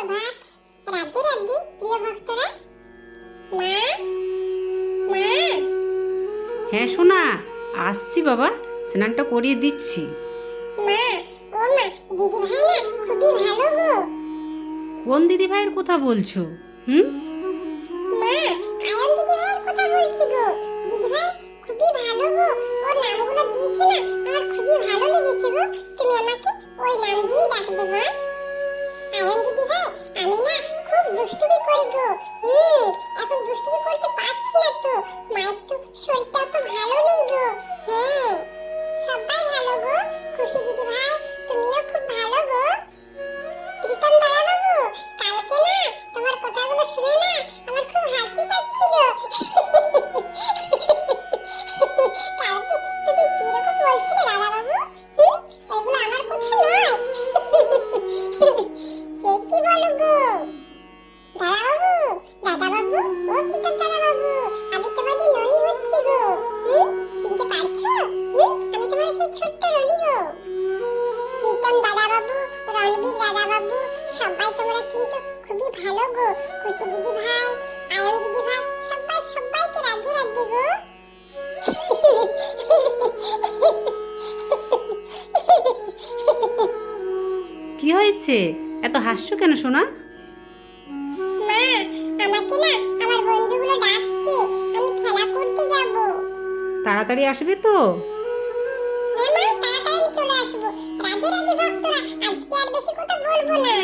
সুপ্রভাত রাধে রাধে প্রিয় ভক্তরা। মা মা। হ্যাঁ সোনা আসছি বাবা স্নানটা করিয়ে দিচ্ছি। মা ও মা দিদি ভাই না খুবই ভালো গো। কোন দিদি ভাইয়ের কথা বলছো? হুম? মা আয়ন দিদি ভাইয়ের কথা বলছি গো। দিদি ভাই খুবই ভালো গো। ওর নামগুলো দিয়েছে না আমার খুবই ভালো লেগেছে গো। তুমি আমাকে ওই নাম দিয়ে ডাকবে মা। আমি না খুব দুষ্টুমি করি গো। হুম, এখন দুষ্টুমি করতে পারছি না তো। মায়ের তো শরীরটা তো ভালো নেই গো। হ্যাঁ। সেই ছোট্ট ননি গো। প্রীতম দাদাবাবু রণবীর দাদাবাবু সবাই তোমরা কিন্তু খুবই ভালো গো। খুশি দিদি ভাই আয়ন দিদি ভাই সবাই সবাইকে রাধে রাধে গো। কি হয়েছে? এত হাসছো কেন সোনা? মা আমাকে না আমার বন্ধুগুলো ডাকছে আমি খেলা করতে যাব। তাড়াতাড়ি আসবে তো। হ্যাঁ মা তাড়াতাড়ি চলে আসব। রাধে রাধে ভক্তরা আজকে আর বেশি কথা বলব না।